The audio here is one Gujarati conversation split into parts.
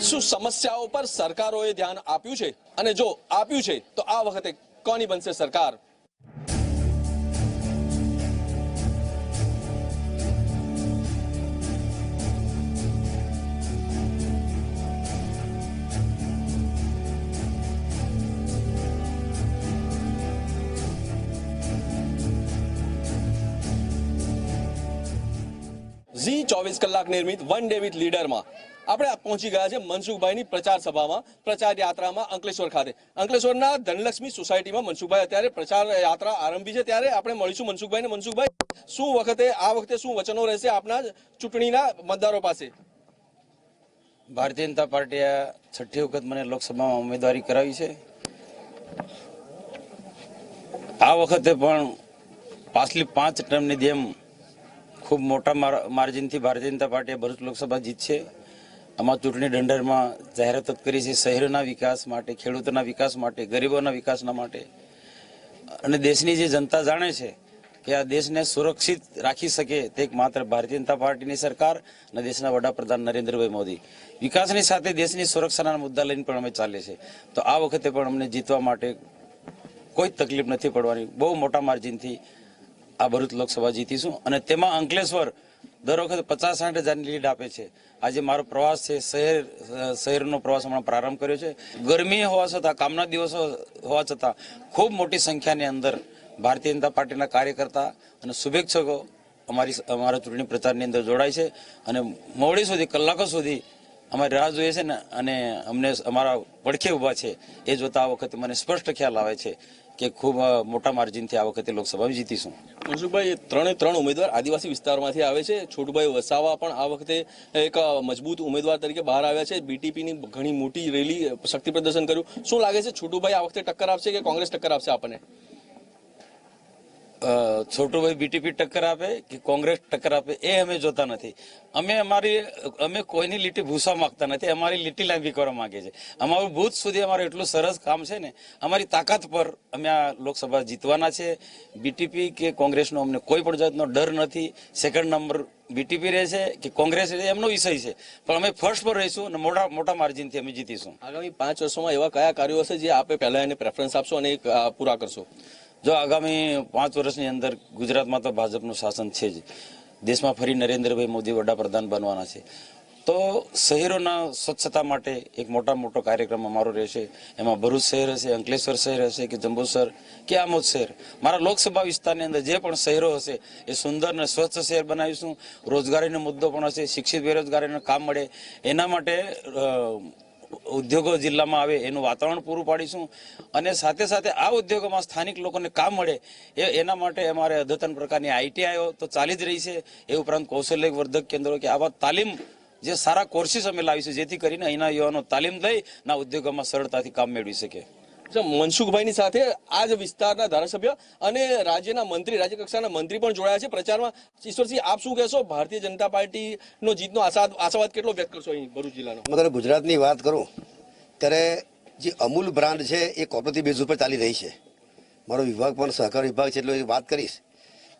શું સમસ્યાઓ પર સરકારોએ ધ્યાન આપ્યું છે? અને જો આપ્યું છે, તો આ વખતે કોની બનશે સરકાર? ઝી ચોવીસ કલાક નિર્મિત વન ડે વિથ લીડરમાં આપણે પહોંચી ગયા છે મનસુખભાઈની પ્રચાર સભામાં, પ્રચાર યાત્રામાં અંકલેશ્વર ખાતે. અંકલેશ્વરના ધનલક્ષ્મી સોસાયટીમાં મનસુખભાઈ અત્યારે પ્રચાર યાત્રા આરંભી છે. ત્યારે આપણે મળીશું મનસુખભાઈને મનસુખભાઈ, શું વખતે, આ વખતે શું વચનો રહેશે આપના ચૂંટણીના મતદારો પાસે? ભારતીય જનતા પાર્ટીએ છઠ્ઠી વખત મને લોકસભામાં ઉમેદવારી કરાવી છે. આ વખતે પણ પાછલી પાંચ ટર્મની જેમ ખૂબ મોટા માર- માર્જિનથી ભારતીય જનતા પાર્ટીએ ભરૂચ લોકસભા જીતશે. આમાં ચૂંટણી દંડરમાં જાહેરાત કરી છે શહેરોના વિકાસ માટે, ખેડૂતોના વિકાસ માટે, ગરીબોના વિકાસના માટે. અને દેશની જે જનતા જાણે છે કે આ દેશને સુરક્ષિત રાખી શકે તે એક માત્ર ભારતીય જનતા પાર્ટીની સરકાર અને દેશના વડાપ્રધાન નરેન્દ્રભાઈ મોદી. વિકાસની સાથે દેશની સુરક્ષાના મુદ્દા લઈને પણ અમે ચાલે છે તો આ વખતે પણ અમને જીતવા માટે કોઈ તકલીફ નથી પડવાની. બહુ મોટા માર્જિનથી આ ભરૂચ લોકસભા જીતીશું. અને તેમાં અંકલેશ્વર દર વખતે પચાસ સાઠ હજારની લીડ આપે છે. આજે મારો પ્રવાસ છે, શહેર શહેરનો પ્રવાસ હમણાં પ્રારંભ કર્યો છે. ગરમી હોવા છતાં, કામના દિવસો હોવા છતાં, ખૂબ મોટી સંખ્યાની અંદર ભારતીય જનતા પાર્ટીના કાર્યકર્તા અને શુભેચ્છકો અમારી અમારા ચૂંટણી પ્રચારની અંદર જોડાય છે અને મોડી સુધી, કલાકો સુધી અમારી રાહ જોઈએ છે ને, અને અમને અમારા પડખે ઊભા છે. એ જોતા આ વખતે મને સ્પષ્ટ ખ્યાલ આવે છે. કે ખૂબ મોટા માર્જિનથી આ વખતે લોકસભા જીતીશું. મનસુખભાઈ ત્રણે ત્રણ ઉમેદવાર આદિવાસી વિસ્તારમાંથી આવે છે. છોટુભાઈ વસાવા પણ આ વખતે એક મજબૂત ઉમેદવાર તરીકે બહાર આવ્યા છે. બીટીપીની ઘણી મોટી રેલી શક્તિ પ્રદર્શન કર્યું. શું લાગે છે, છોટુભાઈ આ વખતે ટક્કર આપશે કે કોંગ્રેસ ટક્કર આપશે આપણને? છોટુભાઈ બીટીપી ટક્કર આપે કે કોંગ્રેસ ટક્કર આપે, એ અમે જોતા નથી. અમે અમારી, અમે કોઈની લીટી ભૂસવા માંગતા નથી, અમારી લીટી લાંબી કરવા માગીએ છીએ અમારું ભૂત સુધી અમારું એટલું સરસ કામ છે ને, અમારી તાકાત પર અમે આ લોકસભા જીતવાના છે. બીટીપી કે કોંગ્રેસનો અમને કોઈ પણ જાતનો ડર નથી. સેકન્ડ નંબર બીટીપી રહેશે કે કોંગ્રેસ રહેશે એમનો વિષય છે. પણ અમે ફર્સ્ટ પર રહીશું અને મોટા મોટા માર્જિનથી અમે જીતીશું. આગામી પાંચ વર્ષોમાં એવા કયા કાર્યો હશે જે આપે પહેલા એને પ્રેફરન્સ આપશો અને પૂરા કરશો? જો આગામી પાંચ વર્ષની અંદર ગુજરાતમાં તો ભાજપનું શાસન છે જ. દેશમાં ફરી નરેન્દ્રભાઈ મોદી વડાપ્રધાન બનવાના છે. તો શહેરોના સ્વચ્છતા માટે એક મોટા મોટો કાર્યક્રમ અમારો રહેશે. એમાં ભરૂચ શહેર હશે, અંકલેશ્વર શહેર હશે કે જંબુસર કે આમોદ શહેર. મારા લોકસભા વિસ્તારની અંદર જે પણ શહેરો હશે, એ સુંદર અને સ્વચ્છ શહેર બનાવીશું. રોજગારીનો મુદ્દો પણ હશે, શિક્ષિત બેરોજગારીને કામ મળે. એના માટે ઉદ્યોગો જિલ્લામાં આવે એનું વાતાવરણ પૂરું પાડીશું. અને સાથે સાથે આ ઉદ્યોગોમાં સ્થાનિક લોકોને કામ મળે એ એના માટે અમારે અદ્યતન પ્રકારની આઈટીઆઈઓ તો ચાલી જ રહી છે. એ ઉપરાંત કૌશલ્ય વર્ધક કેન્દ્રો કે આવા તાલીમ જે સારા કોર્સિસ અમે લાવીશું, જેથી કરીને અહીંના યુવાનો તાલીમ લઈ ના ઉદ્યોગોમાં સરળતાથી કામ મેળવી શકે. મનસુખભાઈની સાથે આ જ વિસ્તારના ધારાસભ્ય અને રાજ્યના મંત્રી રાજ્ય કક્ષાના મંત્રી પણ જોડાયા છે પ્રચારમાં. ઈશ્વરસિંહ, આપ શું કહેશો? ભારતીય જનતા પાર્ટીનો જીતનો આશાદ, આશાવાદ કેટલો વ્યક્ત કરશો અહીં ભરૂચ જિલ્લાનો? મતલબ ગુજરાતની વાત કરું, ત્યારે જે અમૂલ બ્રાન્ડ છે એ કોપરેટિવ બેઝ ઉપર ચાલી રહી છે. મારો વિભાગ પણ, સહકાર વિભાગ છે, એટલે વાત કરીશ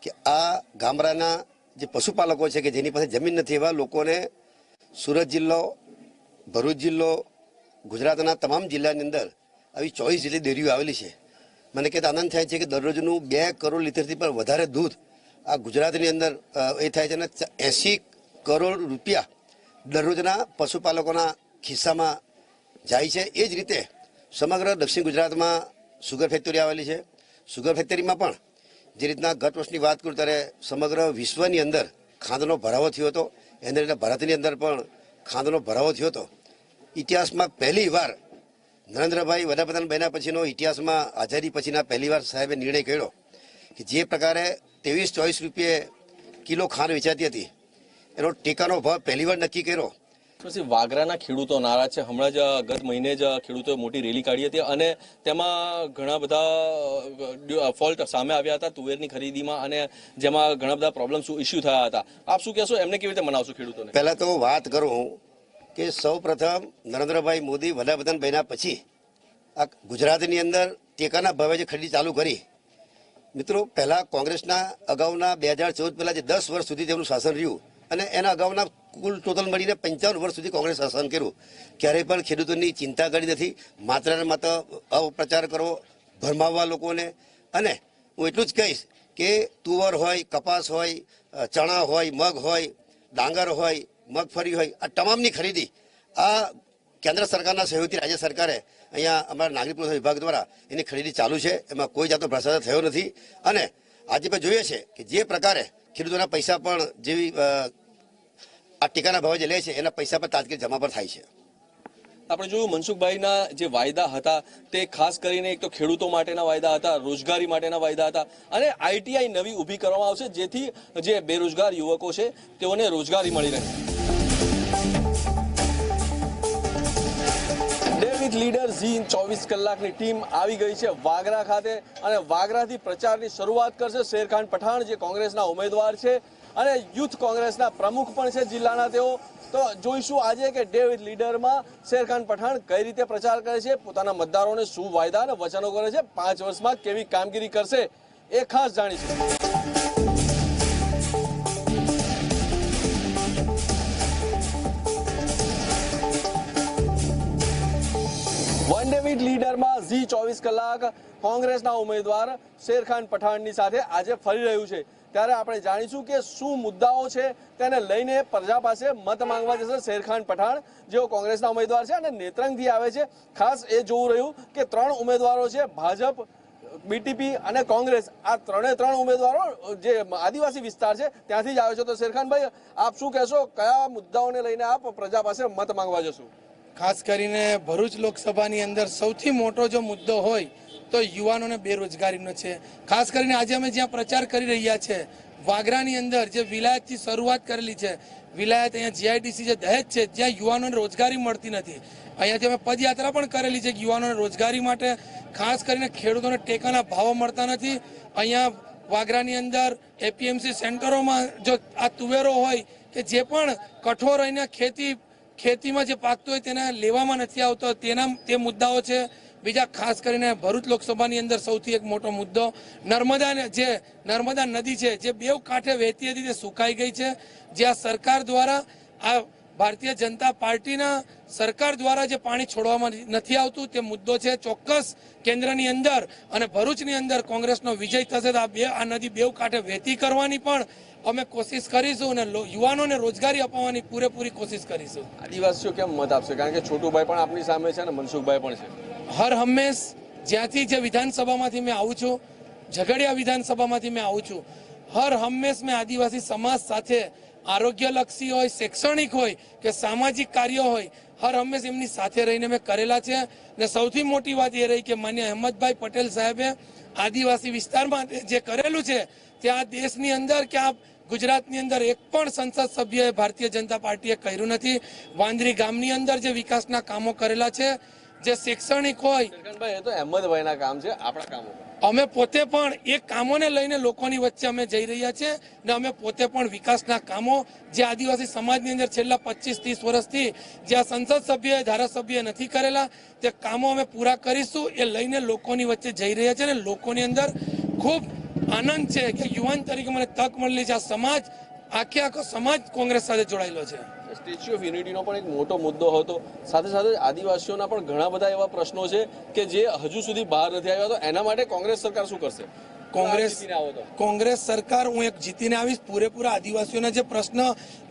કે આ ગામડાના જે પશુપાલકો છે કે જેની પાસે જમીન નથી એવા લોકોને સુરત જિલ્લો, ભરૂચ જિલ્લો, ગુજરાતના તમામ જિલ્લાની અંદર આવી ચોવીસ જેટલી ડેરીઓ આવેલી છે. મને કહેતા આનંદ થાય છે કે દરરોજનું બે કરોડ લીટરથી પણ વધારે દૂધ આ ગુજરાતની અંદર એ થાય છે અને એંસી કરોડ રૂપિયા દરરોજના પશુપાલકોના ખિસ્સામાં જાય છે. એ જ રીતે સમગ્ર દક્ષિણ ગુજરાતમાં સુગર ફેક્ટરી આવેલી છે. સુગર ફેક્ટરીમાં પણ જે રીતના ગત વર્ષની વાત કરું ત્યારે સમગ્ર વિશ્વની અંદર ખાંડનો ભરાવો થયો હતો. એને ભારતની અંદર પણ ખાંડનો ભરાવો થયો હતો. ઇતિહાસમાં પહેલી વાર નરેન્દ્રભાઈ વડાપ્રધાન બન્યા પછીનો ઇતિહાસમાં આઝાદી પછીના પહેલી વાર સાહેબે નિર્ણય કર્યો કે જે પ્રકારે ત્રેવીસ ચોવીસ રૂપિયે કિલો ખાંડ વેચાતી હતી એનો ટેકાનો ભાવ પહેલીવાર નક્કી કર્યો. પછી વાગરાના ખેડૂતો નારાજ છે. હમણાં જ ગત મહિને જ ખેડૂતોએ મોટી રેલી કાઢી હતી અને તેમાં ઘણા બધા ફોલ્ટ સામે આવ્યા હતા તુવેરની ખરીદીમાં અને જેમાં ઘણા બધા પ્રોબ્લેમ ઇસ્યુ થયા હતા. આપ શું કહેશો? એમને કેવી રીતે મનાવશો ખેડૂતોને? પહેલા તો વાત કરું કે સૌ પ્રથમ નરેન્દ્રભાઈ મોદી વડાપ્રધાન બન્યા પછી આ ગુજરાતની અંદર ટેકાના ભાવે જે ખરીદી ચાલુ કરી. મિત્રો, પહેલાં કોંગ્રેસના અગાઉના બે હજાર ચૌદ પહેલાં જે દસ વર્ષ સુધી તેમનું શાસન રહ્યું અને એના અગાઉના કુલ ટોટલ મળીને પંચાવન વર્ષ સુધી કોંગ્રેસ શાસન કર્યું. ક્યારેય પણ ખેડૂતોની ચિંતા કરી નથી. માત્ર ને માત્ર અપપ્રચાર કરવો, ભરમાવવા લોકોને. અને હું એટલું જ કહીશ કે તુવર હોય, કપાસ હોય, ચણા હોય, મગ હોય, ડાંગર હોય મગફળી હોય. આ તમામની ખરીદી આ કેન્દ્ર સરકારના સહયોગથી રાજ્ય સરકારે અહીંયા અમારા નાગરિક પુરવઠા વિભાગ દ્વારા એની ખરીદી ચાલુ છે. એમાં કોઈ જાતનો ભ્રષ્ટાચાર થયો નથી. અને આજે પણ જોઈએ છે કે જે પ્રકારે ખેડૂતોના પૈસા પણ જેવી આ ટેકાના ભાવે જે લે છે, એના પૈસા પણ તાજગીરી જમા પણ થાય છે. આપણે જોયું મનસુખભાઈના જે વાયદા હતા, તે ખાસ કરીને એક તો ખેડૂતો માટેના વાયદા હતા, રોજગારી માટેના વાયદા હતા, અને આઈટીઆઈ નવી ઊભી કરવામાં આવશે, જેથી જે બેરોજગાર યુવકો છે, તેઓને રોજગારી મળી રહે. લીડર ઝી ચોવીસ કલાકની ટીમ આવી ગઈ છે વાગરા ખાતે અને વાગરાથી પ્રચારની શરૂઆત કરશે શેરખાન પઠાણ, જે કોંગ્રેસના ઉમેદવાર છે અને યુથ કોંગ્રેસના પ્રમુખ પણ છે જિલ્લાના તેઓ. તો જોઈશું આજે કે ડેવિડ લીડરમાં શેરખાન પઠાણ કઈ રીતે પ્રચાર કરે છે, પોતાના મતદારોને શું વાયદા અને વચનો કરે છે, પાંચ વર્ષમાં કેવી કામગીરી કરશે એ ખાસ જાણીશું. વન લીડરમાં ઝી ચોવીસ કલાક કોંગ્રેસના ઉમેદવાર શેરખાન પઠાણની સાથે આજે ફરી રહ્યું છે. ત્યારે આપણે જાણીશું કે શું મુદ્દાઓ છે તેને લઈને પ્રજા પાસે મત માંગવા જશે શેરખાન પઠાણ, જેઓ કોંગ્રેસના ઉમેદવાર છે અને નેત્રંગથી આવે છે. ખાસ એ જોવું રહ્યું કે ત્રણ ઉમેદવારો છે, ભાજપ, બીટીપી અને કોંગ્રેસ. આ ત્રણે ત્રણ ઉમેદવારો, જે આદિવાસી વિસ્તાર છે, ત્યાંથી જ આવે છે. તો શેરખાનભાઈ, આપ શું કહેશો? કયા મુદ્દાઓને લઈને આપ પ્રજા પાસે મત માંગવા જશો? ખાસ કરીને ભરૂચ લોકસભાની અંદર સૌથી મોટો જો મુદ્દો હોય તો યુવાનોને બેરોજગારીનો છે. ખાસ કરીને આજે અમે જ્યાં પ્રચાર કરી રહ્યા છે, વાગરાની અંદર જે વિલાયતથી શરૂઆત કરેલી છે, વિલાયત અહીંયા જીઆઈડીસી જે દહેજ છે, જ્યાં યુવાનોને રોજગારી મળતી નથી. અહીંયાથી અમે પદયાત્રા પણ કરેલી છે યુવાનોને રોજગારી માટે ખાસ કરીને ખેડૂતોને ટેકાના ભાવો મળતા નથી. અહીંયા વાગરાની અંદર એપીએમસી સેન્ટરોમાં જો આ તુવેરો હોય કે જે પણ કઠોર અહીંયા ખેતી ખેતીમાં જે પાકતો હોય તેને લેવામાં નથી આવતો. તેના તે મુદ્દાઓ છે. બીજા ખાસ કરીને ભરૂચ લોકસભાની અંદર સૌથી એક મોટો મુદ્દો નર્મદા જે નર્મદા નદી છે, જે બેવ કાંઠે વહેતી હતી તે સુકાઈ ગઈ છે. જ્યાં સરકાર દ્વારા આ ભારતીય જનતા પાર્ટીના સરકાર દ્વારા જે પાણી છોડવામાં નથી આવતું તે મુદ્દો છે ચોક્કસ કેન્દ્રની અંદર અને ભરૂચની અંદર કોંગ્રેસનો વિજય થશે તો આ બે આ નદી બેવ કાંઠે વહેતી કરવાની પણ અમે કોશિશ કરીશું અને યુવાનોને રોજગારી અપાવવાની પૂરેપૂરી કોશિશ કરીશું. આદિવાસીઓ કેમ મત આપશે? કારણ કે છોટુભાઈ પણ આપની સામે છે અને મનસુખભાઈ પણ છે. હર હંમેશ જ્યાંથી જે વિધાનસભામાંથી મેં આવું છું ઝઘડિયા વિધાનસભામાંથી મેં આવું છું હર હંમેશ મેં આદિવાસી સમાજ સાથે આરોગ્યલક્ષી હોય, શૈક્ષણિક હોય કે સામાજિક કાર્યો હોય, હર હંમેશ એમની સાથે રહીને મેં કરેલા છે. ને સૌથી મોટી વાત એ રહી કે માન્ય અહેમદભાઈ પટેલ સાહેબે આદિવાસી વિસ્તારમાં જે કરેલું છે ત્યાં દેશની અંદર કે આ ગુજરાતની અંદર એક પણ સંસદ સભ્યએ ભારતીય જનતા પાર્ટીએ કર્યું નથી. વાંદરી ગામની અંદર જે વિકાસના કામો કરેલા છે, જે શૈક્ષણિક હોય. તો અહેમદભાઈના કામ છે, આપણા કામો અમે પોતે પણ એ કામોને લઈને લોકોની વચ્ચે અમે જઈ રહ્યા છીએ ને અમે પોતે પણ વિકાસના કામો જે આદિવાસી સમાજની અંદર છેલ્લા પચીસ ત્રીસ વર્ષથી જે આ સંસદ સભ્ય ધારાસભ્ય નથી કરેલા, તે કામો અમે પૂરા કરીશું, એ લઈને લોકોની વચ્ચે જઈ રહ્યા છે અને લોકોની અંદર ખૂબ આનંદ છે કે યુવાન તરીકે મને તક મળેલી છે. આ સમાજ આખે આખો સમાજ કોંગ્રેસ સાથે જોડાયેલો છે. સ્ટેચ્યુ ઓફ યુનિટીનો પણ એક મોટો મુદ્દો હતો. સાથે સાથે આદિવાસીઓના પણ ઘણા બધા એવા પ્રશ્નો છે કે જે હજુ સુધી બહાર નથી આવ્યા, તો એના માટે કોંગ્રેસ સરકાર શું કરશે? કોંગ્રેસ આવો તો. કોંગ્રેસ સરકાર હું એક જીતીને આવીશ પૂરેપૂરા આદિવાસીઓના જે પ્રશ્ન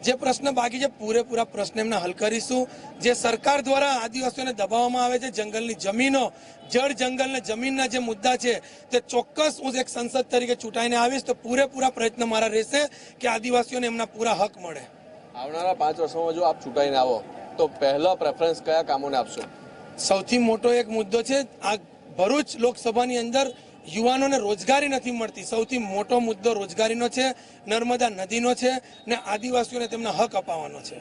જે પ્રશ્ન બાકી છે પૂરેપૂરા પ્રશ્ન એમને હલ કરીશું. જે સરકાર દ્વારા આદિવાસીઓને દબાવવામાં આવે છે જંગલની જમીનો જળ જંગલ ને જમીનના જે મુદ્દા છે તે ચોક્કસ હું એક સંસદ તરીકે ચૂંટાઈને આવીશ તો પૂરેપૂરા પ્રયત્ન મારા રહેશે કે આદિવાસીઓને એમના પૂરા હક મળે. આવનારા પાંચ વર્ષોમાં જો આપ ચૂંટાઈને આવો તો પહેલો પ્રેફરન્સ કયા કામોને આપશો? સૌથી મોટો એક મુદ્દો છે આ ભરૂચ લોકસભાની અંદર યુવાનોને રોજગારી નથી મળતી. સૌથી મોટો મુદ્દો રોજગારીનો છે, નર્મદા નદીનો છે ને આદિવાસીઓને તેમના હક અપાવવાનો છે.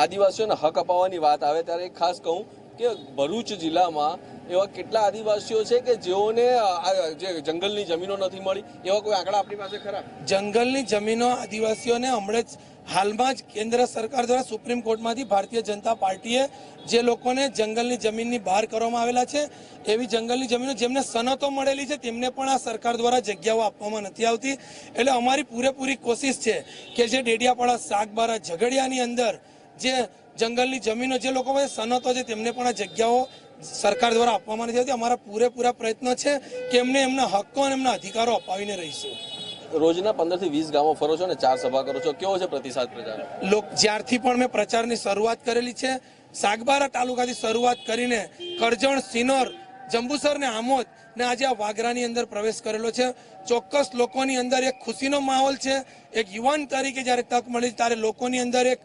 આદિવાસીઓને હક અપાવવાની વાત આવે ત્યારે ખાસ કહું કે ભરૂચ જિલ્લામાં એવા કેટલા આદિવાસીઓ છે કે જેઓને જે જંગલની જમીનો નથી મળી? એવા કોઈ આંકડા આપણી પાસે ખરા? જંગલની જમીનો આદિવાસીઓને હમણાં જ હાલમાં જ કેન્દ્ર સરકાર દ્વારા સુપ્રીમ કોર્ટમાંથી ભારતીય જનતા પાર્ટીએ જે લોકોને જંગલની જમીનની બહાર કરવામાં આવેલા છે, એવી જંગલની જમીનો જેમને સનતો મળેલી છે, તેમને પણ આ સરકાર દ્વારા જગ્યાઓ આપવામાં નથી આવતી. એટલે અમારી પૂરેપૂરી કોશિશ છે કે જે ડેડિયાપાડા શાકબારા ઝઘડિયાની અંદર જે જંગલની જમીનો જે લોકો પાસે સનતો છે તેમને પણ આ જગ્યાઓ સરકાર દ્વારા આપવામાં નથી આવતી. અમારા પૂરેપૂરા પ્રયત્નો છે કે એમને એમના હક્કો અને એમના અધિકારો અપાવીને રહીશું. રોજના પંદરથી વીસ ગામો ફરો છો ને ચાર સભા કરો છો. કેવો છે પ્રતિસાદ પ્રજાનો લોક જ્યારથી પણ મેં પ્રચારની શરૂઆત કરેલી છે સાગબારા તાલુકાથી શરૂઆત કરીને કરજણ સિનોર જંબુસર ને આમોદ ને આજે આ વાગરાની અંદર પ્રવેશ કરેલો છે. ચોક્કસ લોકોની અંદર એક ખુશીનો માહોલ છે. એક યુવાન તરીકે જ્યારે તક મળી ત્યારે લોકોની અંદર એક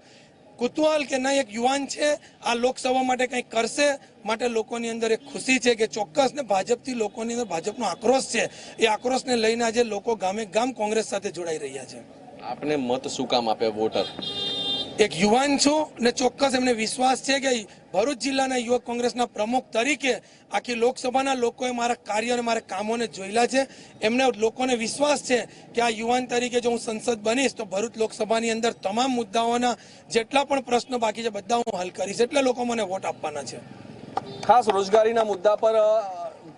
કુતૂહલ કે નહીં એક યુવાન છે આ લોકસભા માટે કંઈક કરશે? માટે લોકોની અંદર એક ખુશી છે કે ચોક્કસ ને ભાજપથી લોકોની અંદર ભાજપનો આક્રોશ છે. એ આક્રોશને લઈને આજે લોકો ગામે ગામ કોંગ્રેસ સાથે જોડાઈ રહ્યા છે. આપને મત શું કામ આપે વોટર? એક યુવાન છું ને ચોક્કસ એમને વિશ્વાસ છે કે ભરૂચ જિલ્લાના યુવક કોંગ્રેસના પ્રમુખ તરીકે આખી લોકસભાના લોકોએ મારા કાર્ય અને મારા કામોને જોયેલા છે. એમને લોકોને વિશ્વાસ છે કે આ યુવાન તરીકે જો હું સંસદ બનીશ તો ભરૂચ લોકસભાની અંદર તમામ મુદ્દાઓના જેટલા પણ પ્રશ્નો બાકી છે, બધા હું હલ કરીશ. એટલે લોકો મને વોટ આપવાના છે. ખાસ રોજગારીના મુદ્દા પર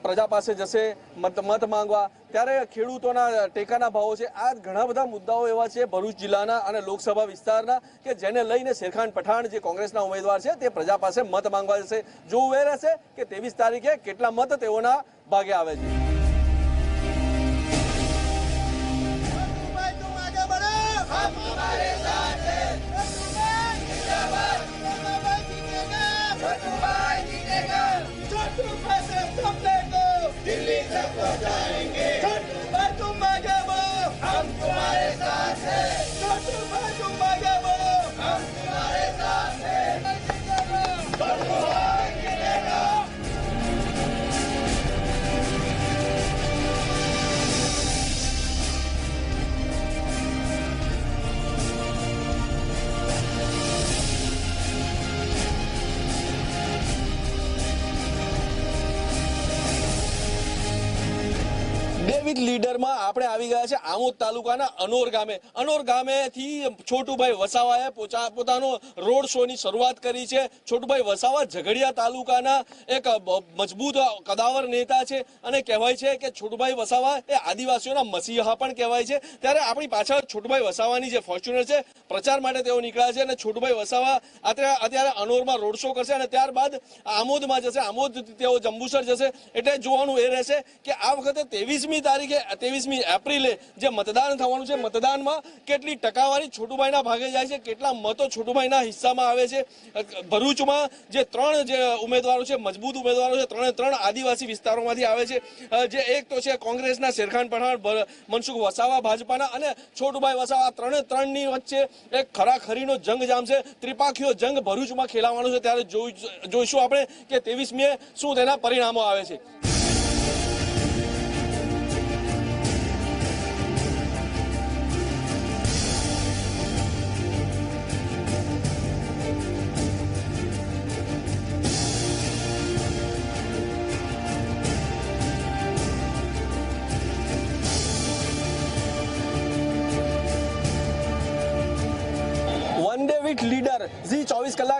પ્રજા પાસે જશે, મત માંગવા. ત્યારે ખેડૂતોના ટેકાના ભાવો છે. આ ઘણા બધા મુદ્દાઓ એવા છે ભરૂચ જિલ્લાના અને લોકસભા વિસ્તારના કે જેને લઈને શેરખાન પઠાણ જે કોંગ્રેસના ઉમેદવાર છે તે પ્રજા પાસે મત માંગવા જશે. જોવું એ રહેશે કે ત્રેવીસ તારીખે કેટલા મત તેઓના ભાગે આવે છે. ડેવિડ લીડરમાં આપણે આવી ગયા છે આમોદ તાલુકાના અનોર ગામે. અનોર ગામેથી છોટુભાઈ વસાવાએ પોતાનો રોડ શોની શરૂઆત કરી છે. છોટુભાઈ વસાવા ઝઘડિયા તાલુકાના એક મજબૂત કદાવર નેતા છે અને કહેવાય છે કે છોટુભાઈ વસાવા એ આદિવાસીઓના મસીહા પણ કહેવાય છે. ત્યારે આપણી પાછળ છોટુભાઈ વસાવાની જે ફોર્ચ્યુનર છે, પ્રચાર માટે તેઓ નીકળ્યા છે અને છોટુભાઈ વસાવા અત્યારે અનોરમાં રોડ શો કરશે અને ત્યારબાદ આમોદમાં જશે. આમોદ તેઓ જંબુસર જશે. એટલે જોવાનું એ રહેશે કે આ વખતે ત્રેવીસમી તારીખે ત્રેવીસમી એપ્રિલે જે મતદાન થવાનું છે, મતદાનમાં કેટલી ટકાવારી છોટુભાઈના ભાગે જાય છે, કેટલા મતો છોટુભાઈના હિસ્સામાં આવે છે. ભરૂચમાં જે ત્રણ જે ઉમેદવારો છે, મજબૂત ઉમેદવારો છે, ત્રણે ત્રણ આદિવાસી વિસ્તારોમાંથી આવે છે. જે એક તો છે કોંગ્રેસના શેરખાન પઠાણ મનસુખ વસાવા ભાજપાના અને છોટુભાઈ વસાવા ત્રણે ત્રણની વચ્ચે એક ખરાખરીનો જંગ જામશે ત્રિપાખીઓ જંગ ભરૂચમાં ખેલાવાનો છે. ત્યારે જોઈશું આપણે કે ત્રેવીસમીએ શું તેના પરિણામો આવે છે.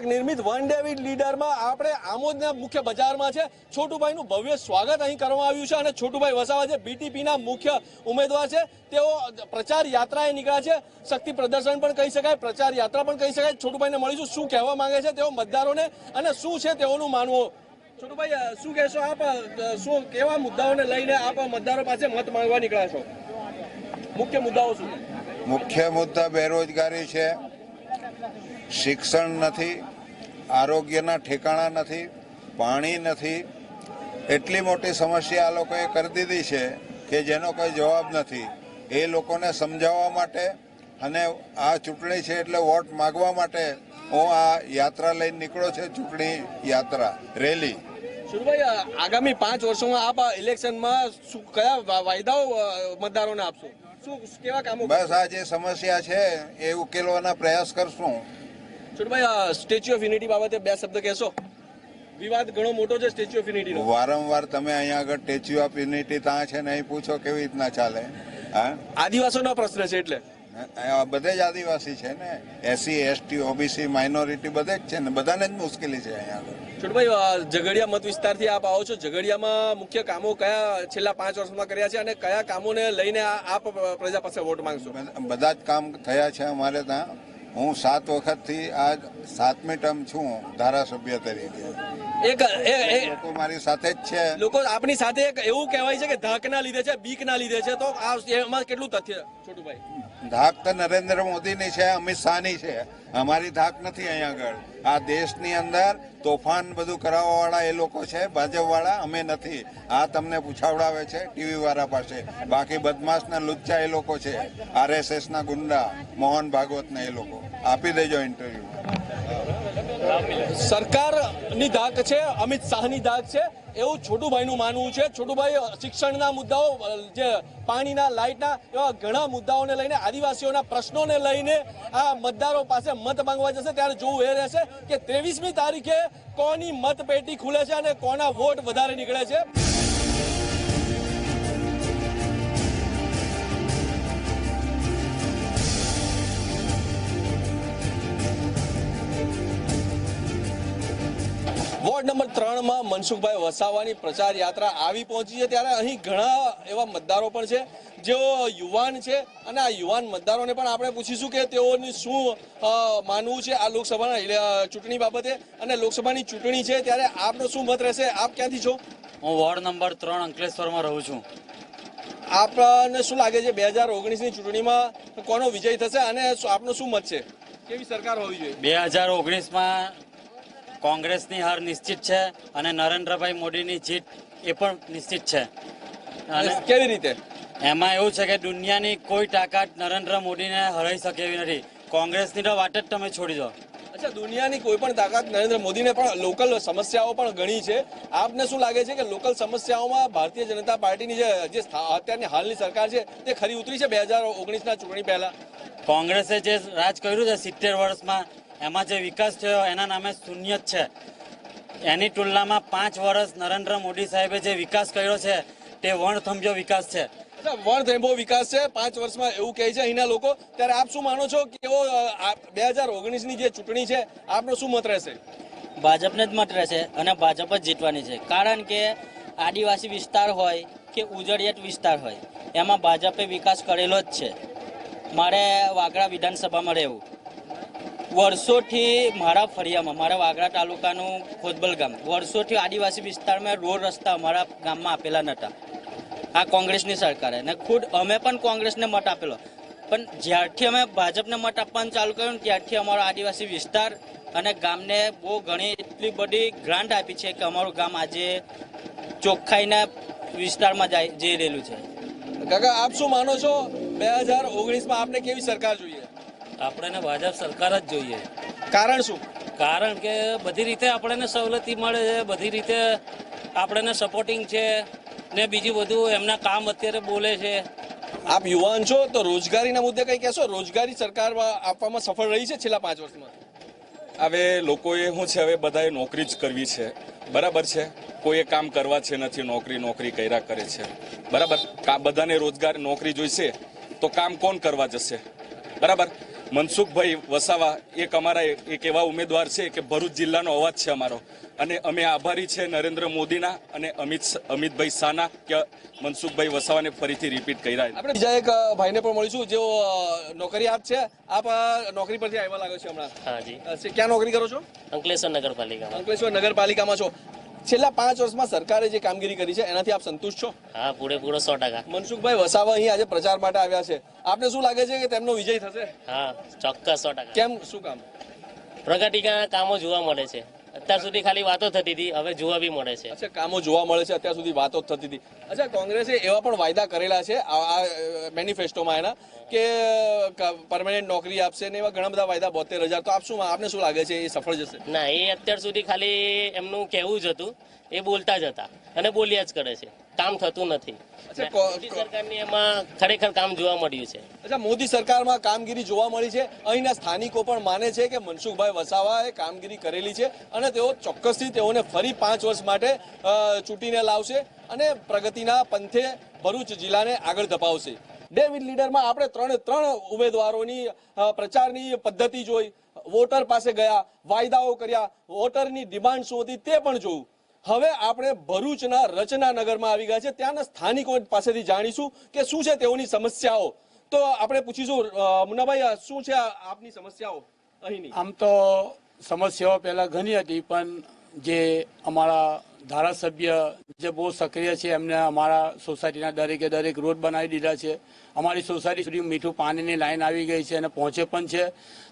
ચોવીસ નિર્મિત વન ડેવિડ લીડરમાં આપણે આમોદના મુખ્ય બજારમાં છે. છોટુભાઈનું ભવ્ય સ્વાગત અહીં કરવામાં આવ્યું છે અને છોટુભાઈ વસાવા જે બીટીપીના મુખ્ય ઉમેદવાર છે. તેઓ પ્રચાર યાત્રાએ નીકળ્યા છે. શક્તિ પ્રદર્શન પણ કહી શકાય, પ્રચાર યાત્રા પણ કહી શકાય. છોટુભાઈને મળીશું. શું કહેવા માંગે છે તેઓ મતદારોને અને શું છે તેઓનું માનવું? છોટુભાઈ શું કહેશો આપ? શું, કેવા મુદ્દાઓને લઈને આપ મતદારો પાસે મત માંગવા નીકળ્યા છો? મુખ્ય મુદ્દાઓ શું? મુખ્ય મુદ્દા બેરોજગારી છે. શિક્ષણ નથી. આરોગ્યના ઠેકાણા નથી પાણી નથી. એટલી મોટી સમસ્યા આ લોકોએ કરી દીધી છે કે જેનો કોઈ જવાબ નથી. એ લોકોને સમજાવવા માટે અને આ ચૂંટણી છે એટલે વોટ માગવા માટે હું આ યાત્રા લઈને નીકળ્યો છે ચૂંટણી યાત્રા રેલી. સુરભાઈ આગામી પાંચ વર્ષોમાં આપ ઇલેક્શનમાં શું કયા વાયદાઓ મતદારોને આપશો? શું કેવા કામો બસ આ જે સમસ્યા છે એ ઉકેલવાના પ્રયાસ કરશું. સુરભાઈ સ્ટેચ્યુ ઓફ યુનિટી બાબતે બે શબ્દ કહેશો? વિવાદ ઘણો મોટો છે સ્ટેચ્યુ ઓફ યુનિટી વારંવાર તમે અહીંયા આગળ સ્ટેચ્યુ ઓફ યુનિટી ત્યાં છે ને અહીં પૂછો કેવી રીતના ચાલે હા? આદિવાસીનો પ્રશ્ન છે એટલે. આ બધે જ આદિવાસી છે ને? એસસી એસટી ઓબીસી માઇનોરિટી બધે જ છે ને? બધાને જ મુશ્કેલી છે અહીંયા છોટભાઈ ઝઘડિયા મત વિસ્તારથી આપ આવો છો. ઝઘડિયામાં મુખ્ય કામો કયા છેલ્લા પાંચ વર્ષમાં કર્યા છે અને કયા કામોને લઈને આપ પ્રજા પાસે વોટ માંગશો? બધા જ કામ થયા છે અમારે ત્યાં. હું સાત વખતથી આજ સાતમી ટર્મ છું ધારાસભ્ય તરીકે. એક લોકો મારી સાથે જ છે. લોકો આપની સાથે એક એવું કહેવાય છે કે ધાકના લીધે છે બીકના લીધે છે તો આ એમાં કેટલું તથ્ય છોટુભાઈ? ધાક તો નરેન્દ્ર મોદીની છે, અમિત શાહની છે. અમારી ધાક નથી અહીંયા આગળ. આ દેશની અંદર તોફાન બધું કરાવવાવાળા એ લોકો છે, ભાજપવાળા, અમે નથી. આ તમને પૂછાવડાવે છે ટીવી વાળા પાસે. બાકી બદમાશના લુચ્ચા એ લોકો છે, આરએસએસના ગુંડા, મોહન ભાગવતના એ લોકો. આપી દેજો ઇન્ટરવ્યુ સરકારની ધાક છે, અમિત શાહની ધાક છે. એવું છોટુભાઈનું માનવું છે. છોટુભાઈ, શિક્ષણના મુદ્દાઓ, જે પાણીના, લાઇટના, એવા ઘણા મુદ્દાઓને લઈને, આદિવાસીઓના પ્રશ્નોને લઈને આ મતદારો પાસે મત માંગવા જશે. ત્યારે જોવું એ રહેશે કે ત્રેવીસમી તારીખે કોની મતપેટી ખુલે છે અને કોના વોટ વધારે નીકળે છે. વોર્ડ નંબર ત્રણમાં મનસુખભાઈ વસાવાની પ્રચાર યાત્રા આવી પહોંચી છે. ત્યારે અહીં ઘણા એવા મતદારો પણ છે. જેઓ યુવાન છે અને આ યુવાન મતદારોને પણ આપણે પૂછીશું કે તેઓની શું માનવું છે આ લોકસભાના ચૂંટણી બાબતે અને લોકસભાની ચૂંટણી છે. ત્યારે આપનો શું મત રહેશે? આપ ક્યાંથી છો? હું વોર્ડ નંબર ત્રણ અંકલેશ્વરમાં રહું છું. આપને શું લાગે છે? બે હજાર ઓગણીસની ચૂંટણીમાં કોનો વિજય થશે અને આપનો શું મત છે? કેવી સરકાર હોવી જોઈએ? બે હજાર ઓગણીસમાં કોંગ્રેસની હાર નિશ્ચિત છે અને નરેન્દ્રભાઈ મોદીની જીત એ પણ નિશ્ચિત છે. અને કેવી રીતે? એમાં એવું છે કે દુનિયાની કોઈ તાકાત નરેન્દ્ર મોદીને હરાઈ શકે એવી નથી. કોંગ્રેસની તો વાત જ તમે છોડી દો. અચ્છા દુનિયાની કોઈ પણ તાકાત નરેન્દ્ર મોદીને પણ લોકલ સમસ્યાઓ પણ ઘણી છે. આપને શું લાગે છે કે લોકલ સમસ્યાઓમાં ભારતીય જનતા પાર્ટીની જે જે અત્યારની હાલની સરકાર છે તે ખરી ઉતરી છે બે હજાર ઓગણીસના ચૂંટણી પહેલા? કોંગ્રેસે જે રાજ કર્યું છે સિત્તેર વર્ષમાં એમાં જે વિકાસ થયો એના નામે શૂન્ય જ છે. એની તુલનામાં પાંચ વર્ષ નરેન્દ્ર મોદી સાહેબે જે વિકાસ કર્યો છે તે વણથંભ્યો વિકાસ છે. વણથંભો વિકાસ છે પાંચ વર્ષમાં એવું કહે છે અહીંના લોકો. ત્યારે આપ શું માનો છો કે એવો બે હજાર ઓગણીસની જે ચૂંટણી છે આપનો શું મત રહેશે? ભાજપને જ મત રહેશે અને ભાજપ જ જીતવાની છે. કારણ કે આદિવાસી વિસ્તાર હોય કે ઉજળિયત વિસ્તાર હોય એમાં ભાજપે વિકાસ કરેલો જ છે. મારે વાગડા વિધાનસભામાં રહેવું. વર્ષોથી મારા ફળિયામાં મારા વાગરા તાલુકાનું ખોદબલ ગામ, વર્ષોથી આદિવાસી વિસ્તારમાં રોડ રસ્તા અમારા ગામમાં આપેલા નહોતા આ કોંગ્રેસની સરકારે ને ખુદ અમે પણ કોંગ્રેસને મત આપેલો. પણ જ્યારથી અમે ભાજપને મત આપવાનું ચાલુ કર્યું ત્યારથી અમારો આદિવાસી વિસ્તાર અને ગામને બહુ ઘણી એટલી બધી ગ્રાન્ટ આપી છે કે અમારું ગામ આજે ચોખ્ખાઈના વિસ્તારમાં જાય, જઈ રહેલું છે. કાકા, આપ શું માનો છો? બે હજાર ઓગણીસમાં આપને કેવી સરકાર જોઈએ? આપણને ભાજપ સરકાર જ જોઈએ. કારણ શું? કારણ કે બધી રીતે આપણને સવલતી મળે છે બધી રીતે આપણને સપોર્ટિંગ છે ને બીજું બધું એમના કામ અત્યારે બોલે છે. આપ યુવાન છો તો રોજગારીના મુદ્દે કઈ કહેશો? રોજગારી સરકાર આપવામાં સફળ રહી છે છેલ્લા પાંચ વર્ષમાં? હવે લોકોએ શું છે હવે બધાએ નોકરી જ કરવી છે. બરાબર છે? કોઈએ કામ કરવા છે નથી નોકરી નોકરી કર્યા કરે છે. બરાબર? બધાને રોજગાર નોકરી જોઈશે તો કામ કોણ કરવા જશે? બરાબર? મનસુખભાઈ વસાવા એક અમારા એક એવા ઉમેદવાર છે કે ભરૂચ જિલ્લાનો અવાજ છે અમારો. અને અમે આભારી છે નરેન્દ્ર મોદીના અને અમિત અમિતભાઈ શાહના કે મનસુખભાઈ વસાવાને ફરીથી રિપીટ કર્યા આપણે બીજા એક ભાઈને પણ મળીશું જેઓ નોકરી નોકરિયાત છે. આપ નોકરી પરથી આવ્યા લાગો છો હમણાં. હાજી ક્યાં નોકરી કરો છો? અંકલેશ્વર નગરપાલિકામાં. અંકલેશ્વર નગરપાલિકામાં છો. છેલ્લા પાંચ વર્ષમાં સરકારે જે કામગીરી કરી છે એનાથી આપ સંતુષ્ટ છો? હા પૂરેપૂરો સો ટકા. મનસુખભાઈ વસાવા અહીં આજે પ્રચાર માટે આવ્યા છે. આપને શું લાગે છે કે તેમનો વિજય થશે? હા ચોક્કસ સો ટકા. કેમ શું કામ? પ્રગતિના કામો જોવા મળે છે. અત્યાર સુધી ખાલી વાતો થતી હતી હવે જોવા બી મળે છે. અચ્છા કામો જોવા મળે છે અત્યાર સુધી વાતો થતી હતી. અચ્છા કોંગ્રેસે એવા પણ વાયદા કરેલા છે આ મેનિફેસ્ટોમાં એના કે પરમેનન્ટ નોકરી આપશે ને એવા ઘણા બધા વાયદા બોતેર હજાર. તો આપ શું આપને શું લાગે છે એ સફળ જશે? ના એ અત્યાર સુધી ખાલી એમનું કહેવું જ હતું એ બોલતા જ હતા અને બોલ્યા જ કરે છે. કામ થતું નથી. મોદી સરકારની એમાં ખરેખર કામ જોવા મળ્યું છે. અચ્છા મોદી સરકારમાં કામગીરી જોવા મળી છે. અહીંના સ્થાનિકો પણ માને છે કે મનસુખભાઈ વસાવાએ કામગીરી કરેલી છે અને તેઓ ચોક્કસથી તેઓને ફરી પાંચ વર્ષ માટે ચૂંટીને લાવશે અને પ્રગતિના પંથે ભરૂચ જિલ્લાને આગળ ધપાવશે. ડેવિડ લીડરમાં આપણે ત્રણે ત્રણ ઉમેદવારોની પ્રચારની પદ્ધતિ જોઈ. વોટર પાસે ગયા વાયદાઓ કર્યા વોટરની ડિમાન્ડ શું હતી તે પણ જોયું. હવે આપણે ભરૂચના રચનાનગરમાં આવી ગયા છે. ત્યાંના સ્થાનિકો પાસેથી જાણીશું કે શું છે તેઓની સમસ્યાઓ. તો આપણે પૂછીશું મુન્નાભાઈ શું છે આપની સમસ્યાઓ અહીંની? આમ તો સમસ્યાઓ પહેલાં ઘણી હતી, પણ જે અમારા ધારાસભ્ય જે બહુ સક્રિય છે, એમને અમારા સોસાયટીના દરેકે દરેક રોડ બનાવી દીધા છે. અમારી સોસાયટી સુધી મીઠું પાણીની લાઈન આવી ગઈ છે અને પહોંચે પણ છે.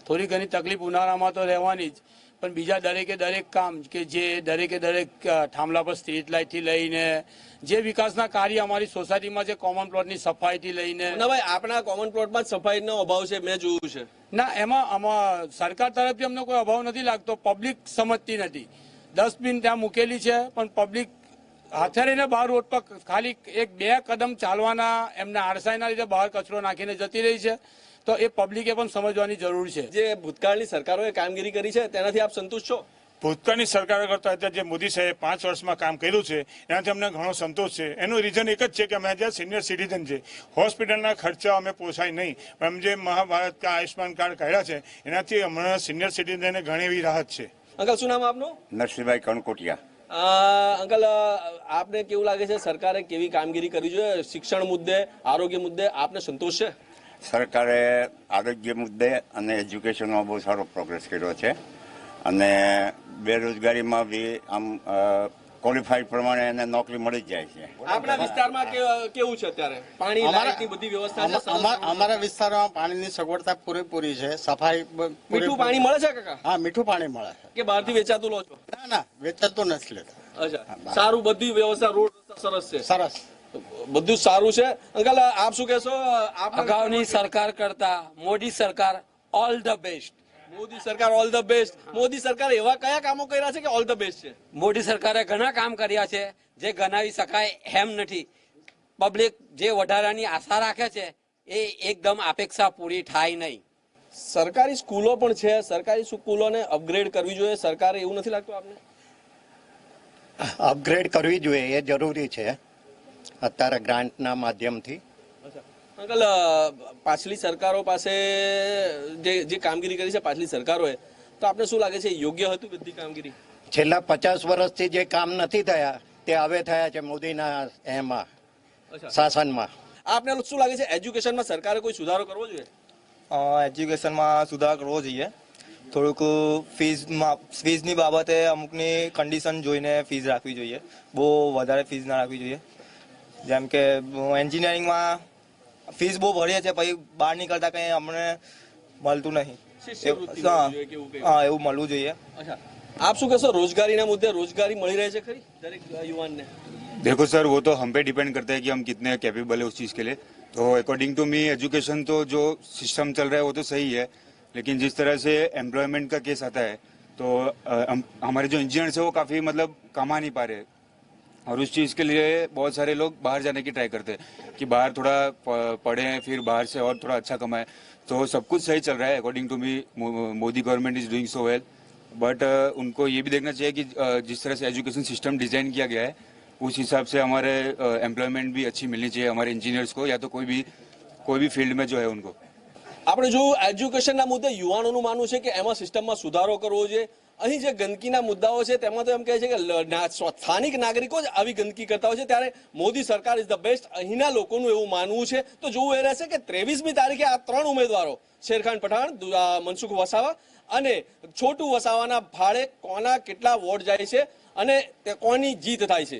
થોડી ઘણી તકલીફ ઉનાળામાં તો રહેવાની જ. પણ બીજા દરેકે દરેક કામ કે જે દરેકે દરેક થાંભલા પર સ્ટ્રીટ લાઇટથી લઈને જે વિકાસના કાર્ય અમારી સોસાયટીમાં છે કોમન પ્લોટની સફાઈથી લઈને મુન્નાભાઈ આપણા કોમન પ્લોટમાં જ સફાઈનો અભાવ છે મેં જોયું છે. ના એમાં આમાં સરકાર તરફથી અમને કોઈ અભાવ નથી લાગતો પબ્લિક સમજતી નથી. ડસ્ટબિન ત્યાં મૂકેલી છે પણ પબ્લિક હાથે રહીને બહાર રોડ પર ખાલી એક બે કદમ ચાલવાના એમના આડસાઈના લીધે બહાર કચરો નાખીને જતી રહી છે. તો એ પબ્લિકે પણ સમજવાની જરૂર છે. જે ભૂતકાળની સરકારોએ કામગીરી કરી છે તેનાથી આપ સંતુષ્ટ છો? ભૂતકાળની સરકારો કરતા અત્યારે જે મોદી સાહેબે પાંચ વર્ષમાં કામ કર્યું છે એનાથી અમને ઘણો સંતોષ છે. એનું રીઝન એક જ છે કે અમે જ્યાં સિનિયર સિટીઝન છે. હોસ્પિટલના ખર્ચા અમે પોસાય નહીં. પણ જે મહાભારત કે આયુષ્માન કાર્ડ કાઢ્યા છે એનાથી હમણાં સિનિયર સિટીઝનને ઘણી એવી રાહત છે. અંકલ શું નામ આપનું? નરસિંહભાઈ કણકોટિયા. અંકલ આપને કેવું લાગે છે? સરકારે કેવી કામગીરી કરવી જોઈએ? શિક્ષણ મુદ્દે આરોગ્ય મુદ્દે આપને સંતોષ છે? સરકારે આરોગ્ય મુદ્દે અને એજ્યુકેશનમાં બહુ સારો પ્રોગ્રેસ કર્યો છે. અને બેરોજગારીમાં બી આમ ક્વોલિફાઈડ પ્રમાણે એને નોકરી મળી જાય છે. આપણા વિસ્તારમાં કેવું છે અત્યારે? પાણી લાઇટની બધી વ્યવસ્થા છે અમારા વિસ્તારમાં પાણીની સગવડતા પૂરેપૂરી છે સફાઈ મીઠું પાણી મળે છે કાકા? હા મીઠું પાણી મળે છે. કે બહારથી વેચાતું લો છો? ના ના વેચાતું નથી લેતા. અચ્છા. સારું બધી વ્યવસ્થા રોડ રસ્તા સરસ છે. સરસ. બધું સારું છે. અંકલ આપ શું કહેશો? આપ અગાઉની સરકાર કરતા મોદી સરકાર ઓલ ધ બેસ્ટ મોદી સરકાર ઓલ ધ બેસ્ટ મોદી સરકાર એવા કયા કામો કર્યા છે કે ઓલ ધ બેસ્ટ છે? મોદી સરકારે ઘણા કામ કર્યા છે જે ગણાવી શકાય એમ નથી. પબ્લિક જે વધારાની આશા રાખે છે એ એકદમ અપેક્ષા પૂરી થાય નહીં. સરકારી સ્કૂલો પણ છે. સરકારી સ્કૂલોને અપગ્રેડ કરવી જોઈએ. સરકારે એવું નથી લાગતું આપને? અપગ્રેડ કરવી જોઈએ એ જરૂરી છે. અત્યારે ગ્રાન્ટના માધ્યમથી. અંકલ પાછલી સરકારો પાસે જે જે કામગીરી કરી છે પાછલી સરકારોએ તો આપને શું લાગે છે યોગ્ય હતું બધી કામગીરી? છેલ્લા પચાસ વર્ષથી જે કામ નથી થયા તે હવે થયા છે મોદીના એમાં શાસનમાં. આપને શું લાગે છે એજ્યુકેશનમાં સરકારે કોઈ સુધારો કરવો જોઈએ? એજ્યુકેશનમાં સુધારો કરવો જોઈએ. થોડુંક ફીઝમાં ફીઝની બાબતે અમુકની કન્ડિશન જોઈને ફીઝ રાખવી જોઈએ. બહુ વધારે ફીઝ ના રાખવી જોઈએ. જેમ કે એન્જિનિયરિંગમાં ફીઝ બહુ ભરીએ છે પછી બહાર નીકળતા કંઈ અમને મળતું નહીં શિષ્યવૃત્તિ હા મળવી જોઈએ કે એવું કંઈ? હા એવું મળવું જોઈએ અચ્છા આપ શું કહેશો રોજગારીના મુદ્દે રોજગારી મળી રહે છે ખરી દરેક યુવાનને देखो सर वो तो हम पे डिपेंड करता है कि हम कितने कैपेबल है उस चीज़ के लिए तो अकॉर्डिंग टू मी एजुकेशन तो जो सिस्टम चल रहा है वो तो सही है लेकिन जिस तरह से एम्प्लॉयमेंट का केस आता है तो अ, हम, हमारे जो इंजीनियर्स है वो काफ़ी मतलब कमा नहीं पा रहे और उस चीज़ के लिए बहुत सारे लोग बाहर जाने की ट्राई करते हैं कि बाहर थोड़ा प- पढ़ें फिर बाहर से और थोड़ा अच्छा कमाएं तो सब कुछ सही चल रहा है according to me Modi government is doing so well but उनको ये भी देखना चाहिए कि अ, जिस तरह से एजुकेशन सिस्टम डिजाइन किया गया है उस हिसाब से हमारे एम्प्लॉयमेंट भी अच्छी मिलनी चाहिए हमारे इंजीनियर्स को या तो कोई भी कोई भी फील्ड में जो है उनको આપણે જોયું એજ્યુકેશનના મુદ્દે યુવાનોનું માનવું છે કે એમાં સિસ્ટમમાં સુધારો કરવો જોઈએ અહીં જે ગંદકીના મુદ્દાઓ છે, તેમાં તો એમ કહે છે કે સ્થાનિક નાગરિકો જ આવી ગંદકી કરતા હોય છે. ત્યારે મોદી સરકાર ઇઝ ધ બેસ્ટ અહીંના લોકોનું એવું માનવું છે. તો જોવું એ રહેશે કે ત્રેવીસમી તારીખે આ ત્રણ ઉમેદવારો, શેરખાન પઠાણ મનસુખ વસાવા અને છોટુ વસાવાના ભાડે કોના કેટલા વોટ જાય છે અને તે કોની જીત થાય છે.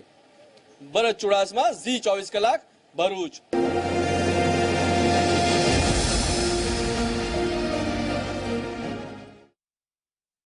ભરત ચુડાસમા, ઝી ચોવીસ કલાક, ભરૂચ.